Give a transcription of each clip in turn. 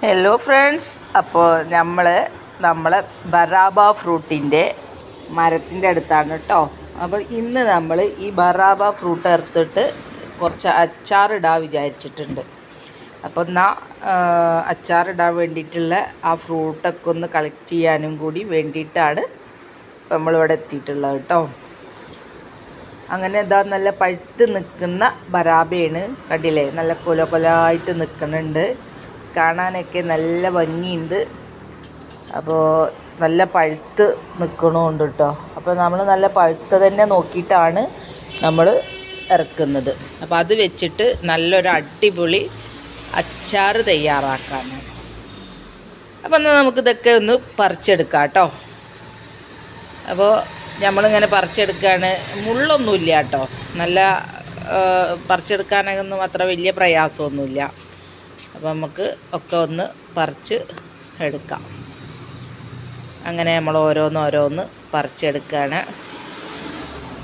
Hello friends അപ്പോൾ നമ്മൾ നമ്മൾ ബറാബ ഫ്രൂട്ടിന്റെ മരത്തിന്റെ അടുത്താണ് കേട്ടോ അപ്പോൾ ഇന്ന് നമ്മൾ ഈ ബറാബ ഫ്രൂട്ട് എടുത്തിട്ട് കുറച്ച് അച്ചാറിടാൻ വിചാരിച്ചിട്ടുണ്ട്. അപ്പോൾ എന്നാൽ അച്ചാറിടാൻ വേണ്ടിയിട്ടുള്ള ആ ഫ്രൂട്ടൊക്കെ ഒന്ന് കളക്ട് ചെയ്യാനും കൂടി വേണ്ടിയിട്ടാണ് നമ്മളിവിടെ എത്തിയിട്ടുള്ളത് കേട്ടോ അങ്ങനെ എന്താ നല്ല പഴുത്ത് നിൽക്കുന്ന ബറാബയാണ്. കണ്ടില്ലേ? നല്ല കൊല കൊലായിട്ട് നിൽക്കുന്നുണ്ട്. കാണാനൊക്കെ നല്ല ഭംഗിയുണ്ട്. അപ്പോൾ നല്ല പഴുത്ത് നിൽക്കണമുണ്ട് കേട്ടോ അപ്പോൾ നമ്മൾ നല്ല പഴുത്ത് തന്നെ നോക്കിയിട്ടാണ് നമ്മൾ ഇറക്കുന്നത്. അപ്പോൾ അത് വെച്ചിട്ട് നല്ലൊരു അടിപൊളി അച്ചാർ തയ്യാറാക്കാനാണ്. അപ്പോൾ എന്നാൽ നമുക്കിതൊക്കെ ഒന്ന് പറിച്ചെടുക്കാം കേട്ടോ അപ്പോൾ നമ്മളിങ്ങനെ പറിച്ചെടുക്കുകയാണ് മുള്ളൊന്നുമില്ല കേട്ടോ നല്ല പറിച്ചെടുക്കാനൊന്നും അത്ര വലിയ പ്രയാസമൊന്നുമില്ല. അപ്പോൾ നമുക്ക് ഒക്കെ ഒന്ന് പറിച്ച് എടുക്കാം. അങ്ങനെ നമ്മൾ ഓരോന്ന് ഓരോന്ന് പറിച്ചെടുക്കുകയാണ്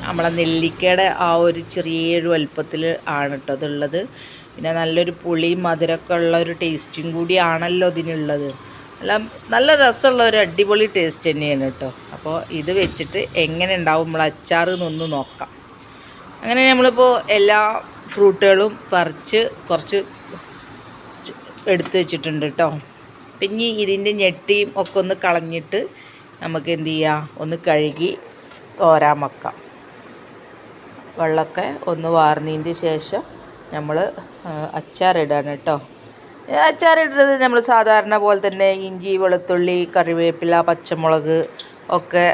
നമ്മളെ നെല്ലിക്കയുടെ ആ ഒരു ചെറിയൊരു വലുപ്പത്തിൽ ആണ് കേട്ടോ അതുള്ളത് പിന്നെ നല്ലൊരു പുളി മധുരമൊക്കെ ഉള്ള ഒരു ടേസ്റ്റും കൂടിയാണല്ലോ ഇതിനുള്ളത്. നല്ല നല്ല രസമുള്ള ഒരു അടിപൊളി ടേസ്റ്റ് തന്നെയാണ് കേട്ടോ അപ്പോൾ ഇത് വെച്ചിട്ട് എങ്ങനെ ഉണ്ടാവും നമ്മൾ അച്ചാർ നിന്ന് നോക്കാം. അങ്ങനെ നമ്മളിപ്പോൾ എല്ലാ ഫ്രൂട്ടുകളും പറിച്ച് കുറച്ച് എടുത്ത് വെച്ചിട്ടുണ്ട് കേട്ടോ പിന്നെ ഇതിന്റെ ഞെട്ടിയും ഒക്കെ ഒന്ന് കളഞ്ഞിട്ട് നമുക്ക് എന്ത് ചെയ്യാം? ഒന്ന് കഴുകി തോരാൻ വെക്കാം. വെള്ളമൊക്കെ ഒന്ന് വാർന്നതിന്റെ ശേഷം നമ്മൾ അച്ചാറിടാണ് കേട്ടോ അച്ചാറിടുന്നത് നമ്മൾ സാധാരണ പോലെ തന്നെ ഇഞ്ചി വെളുത്തുള്ളി കറിവേപ്പില പച്ചമുളക് ഒക്കെ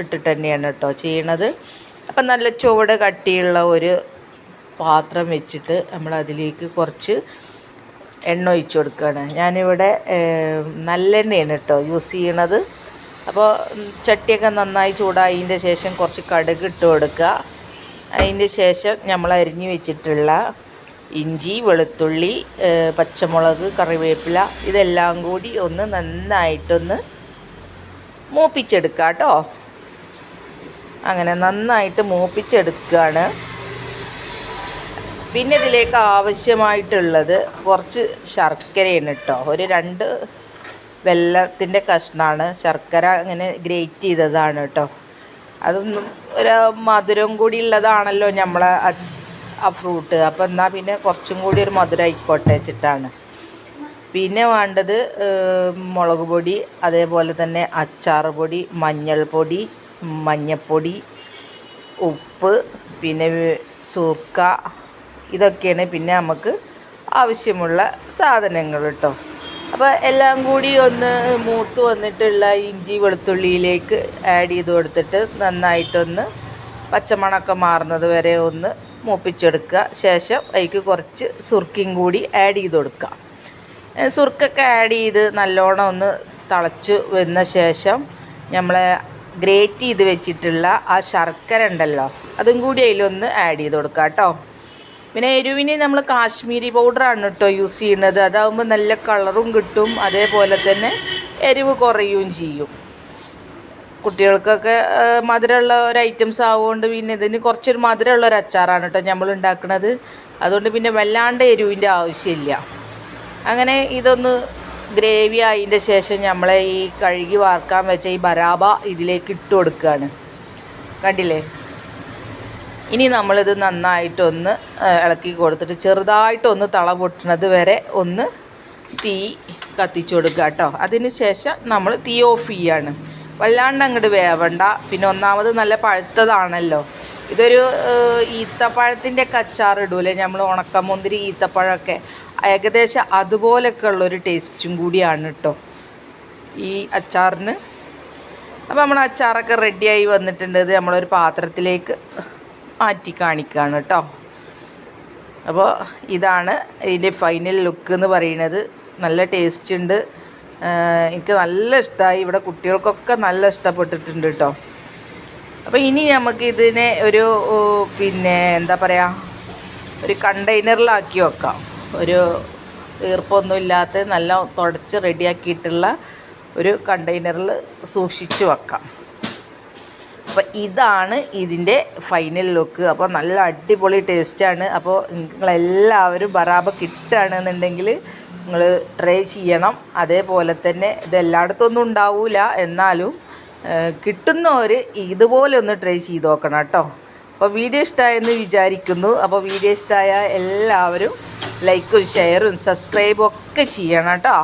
ഇട്ടിട്ട് തന്നെയാണ് കേട്ടോ ചെയ്യണത്. അപ്പം നല്ല ചുവട് കട്ടിയുള്ള ഒരു പാത്രം വെച്ചിട്ട് നമ്മൾ അതിലേക്ക് കുറച്ച് എണ്ണ ഒഴിച്ച് കൊടുക്കുകയാണ്. ഞാനിവിടെ നല്ലെണ്ണയാണ് കേട്ടോ യൂസ് ചെയ്യണത്. അപ്പോൾ ചട്ടിയൊക്കെ നന്നായി ചൂടായതിന്റെ ശേഷം കുറച്ച് കടുക് ഇട്ട് കൊടുക്കുക. അതിന്റെ ശേഷം നമ്മൾ അരിഞ്ഞ് വെച്ചിട്ടുള്ള ഇഞ്ചി വെളുത്തുള്ളി പച്ചമുളക് കറിവേപ്പില ഇതെല്ലാം കൂടി ഒന്ന് നന്നായിട്ടൊന്ന് മൂപ്പിച്ചെടുക്കുക കേട്ടോ. അങ്ങനെ നന്നായിട്ട് മൂപ്പിച്ചെടുക്കുകയാണ്. പിന്നെ ഇതിലേക്ക് ആവശ്യമായിട്ടുള്ളത് കുറച്ച് ശർക്കരയാണ് കേട്ടോ ഒരു രണ്ട് വെള്ളത്തിന്റെ കഷ്ണമാണ് ശർക്കര അങ്ങനെ ഗ്രേറ്റ് ചെയ്തതാണ് കേട്ടോ അതൊന്നും ഒരു മധുരം കൂടി ഉള്ളതാണല്ലോ നമ്മളെ ആ ഫ്രൂട്ട് അപ്പോൾ എന്നാൽ പിന്നെ കുറച്ചും കൂടി ഒരു മധുരം ആയിക്കോട്ടെ വെച്ചിട്ടാണ്. പിന്നെ വേണ്ടത് മുളക് പൊടി അതേപോലെ തന്നെ അച്ചാർ പൊടി മഞ്ഞൾപ്പൊടി മഞ്ഞൾപ്പൊടി ഉപ്പ് പിന്നെ സൂക്ക ഇതൊക്കെയാണ് പിന്നെ നമുക്ക് ആവശ്യമുള്ള സാധനങ്ങൾ കേട്ടോ. അപ്പോൾ എല്ലാം കൂടി ഒന്ന് മൂത്ത് വന്നിട്ടുള്ള ഇഞ്ചി വെളുത്തുള്ളിയിലേക്ക് ആഡ് ചെയ്ത് കൊടുത്തിട്ട് നന്നായിട്ടൊന്ന് പച്ചമണമൊക്കെ മാറുന്നത് വരെ ഒന്ന് മൂപ്പിച്ചെടുക്കുക. ശേഷം അതിക്ക് കുറച്ച് സുർക്കും കൂടി ആഡ് ചെയ്ത് കൊടുക്കുക. സുർക്കൊക്കെ ആഡ് ചെയ്ത് നല്ലോണം ഒന്ന് തിളച്ച് വന്ന ശേഷം നമ്മൾ ഗ്രേറ്റ് ചെയ്ത് വെച്ചിട്ടുള്ള ആ ശർക്കര ഉണ്ടല്ലോ അതും കൂടി അതിലൊന്ന് ആഡ് ചെയ്ത് കൊടുക്കുക കേട്ടോ. പിന്നെ എരിവിന് നമ്മൾ കാശ്മീരി പൗഡറാണ് കേട്ടോ യൂസ് ചെയ്യുന്നത്. അതാകുമ്പോൾ നല്ല കളറും കിട്ടും. അതേപോലെ തന്നെ എരിവ് കുറയുകയും ചെയ്യും. കുട്ടികൾക്കൊക്കെ മധുരമുള്ള ഒരു ഐറ്റംസ് ആവുകൊണ്ട് പിന്നെ ഇതിന് കുറച്ചൊരു മധുരമുള്ള ഒരു അച്ചാറാണ് കേട്ടോ നമ്മൾ ഉണ്ടാക്കുന്നത് അതുകൊണ്ട് പിന്നെ വല്ലാണ്ട് എരിവിന്റെ ആവശ്യമില്ല. അങ്ങനെ ഇതൊന്ന് ഗ്രേവി ആയതിന്റെ ശേഷം നമ്മളെ ഈ കഴുകി വാർക്കാൻ വെച്ച ഈ ബരാബ ഇതിലേക്ക് ഇട്ട് കൊടുക്കുകയാണ് കണ്ടില്ലേ? ഇനി നമ്മളിത് നന്നായിട്ടൊന്ന് ഇളക്കി കൊടുത്തിട്ട് ചെറുതായിട്ടൊന്ന് തള പൊട്ടുന്നത് വരെ ഒന്ന് തീ കത്തിച്ചു കൊടുക്കുക കേട്ടോ. അതിന് ശേഷം നമ്മൾ തീ ഓഫ് ചെയ്യാണ്. വല്ലാണ്ട് അങ്ങോട്ട് വേവണ്ട. പിന്നെ ഒന്നാമത് നല്ല പഴുത്തതാണല്ലോ. ഇതൊരു ഈത്തപ്പഴത്തിന്റെ ഇടൂലേ? നമ്മൾ ഉണക്കമുന്തിരി ഈത്തപ്പഴമൊക്കെ. ഏകദേശം അതുപോലൊക്കെ ഉള്ളൊരു ടേസ്റ്റും കൂടിയാണ് കേട്ടോ ഈ അച്ചാറിന്. അപ്പോൾ നമ്മൾ അച്ചാറൊക്കെ റെഡിയായി വന്നിട്ടുണ്ട്. ഇത് നമ്മളൊരു പാത്രത്തിലേക്ക് മാറ്റി കാണിക്കുകയാണ് കേട്ടോ അപ്പോൾ ഇതാണ് ഇതിന്റെ ഫൈനൽ ലുക്ക് എന്ന് പറയുന്നത്. നല്ല ടേസ്റ്റ് ഉണ്ട്. എനിക്ക് നല്ല ഇഷ്ടമായി ഇവിടെ കുട്ടികൾക്കൊക്കെ നല്ല ഇഷ്ടപ്പെട്ടിട്ടുണ്ട് കേട്ടോ അപ്പോൾ ഇനി നമുക്ക് ഇതിനെ ഒരു പിന്നെ എന്താ പറയുക ഒരു കണ്ടെയ്നറിലാക്കി വെക്കാം. ഒരു ഈർപ്പൊന്നും ഇല്ലാത്ത നല്ല തുടച്ച് റെഡിയാക്കിയിട്ടുള്ള ഒരു കണ്ടെയ്നറിൽ സൂക്ഷിച്ച് വെക്കാം. അപ്പോൾ ഇതാണ് ഇതിന്റെ ഫൈനൽ ലുക്ക് അപ്പോൾ നല്ല അടിപൊളി ടേസ്റ്റാണ് അപ്പോൾ നിങ്ങളെല്ലാവരും ബറാബ കിട്ടുകയാണെന്നുണ്ടെങ്കിൽ നിങ്ങൾ ട്രൈ ചെയ്യണം. അതേപോലെ തന്നെ ഇത് എല്ലായിടത്തൊന്നും ഉണ്ടാവില്ല എന്നാലും കിട്ടുന്നവർ ഇതുപോലെ ഒന്ന് ട്രൈ ചെയ്ത് നോക്കണം കേട്ടോ. അപ്പോൾ വീഡിയോ ഇഷ്ടമായെന്ന് വിചാരിക്കുന്നു. അപ്പോൾ വീഡിയോ ഇഷ്ടമായ എല്ലാവരും ലൈക്കും ഷെയറും സബ്സ്ക്രൈബും ഒക്കെ ചെയ്യണം കേട്ടോ.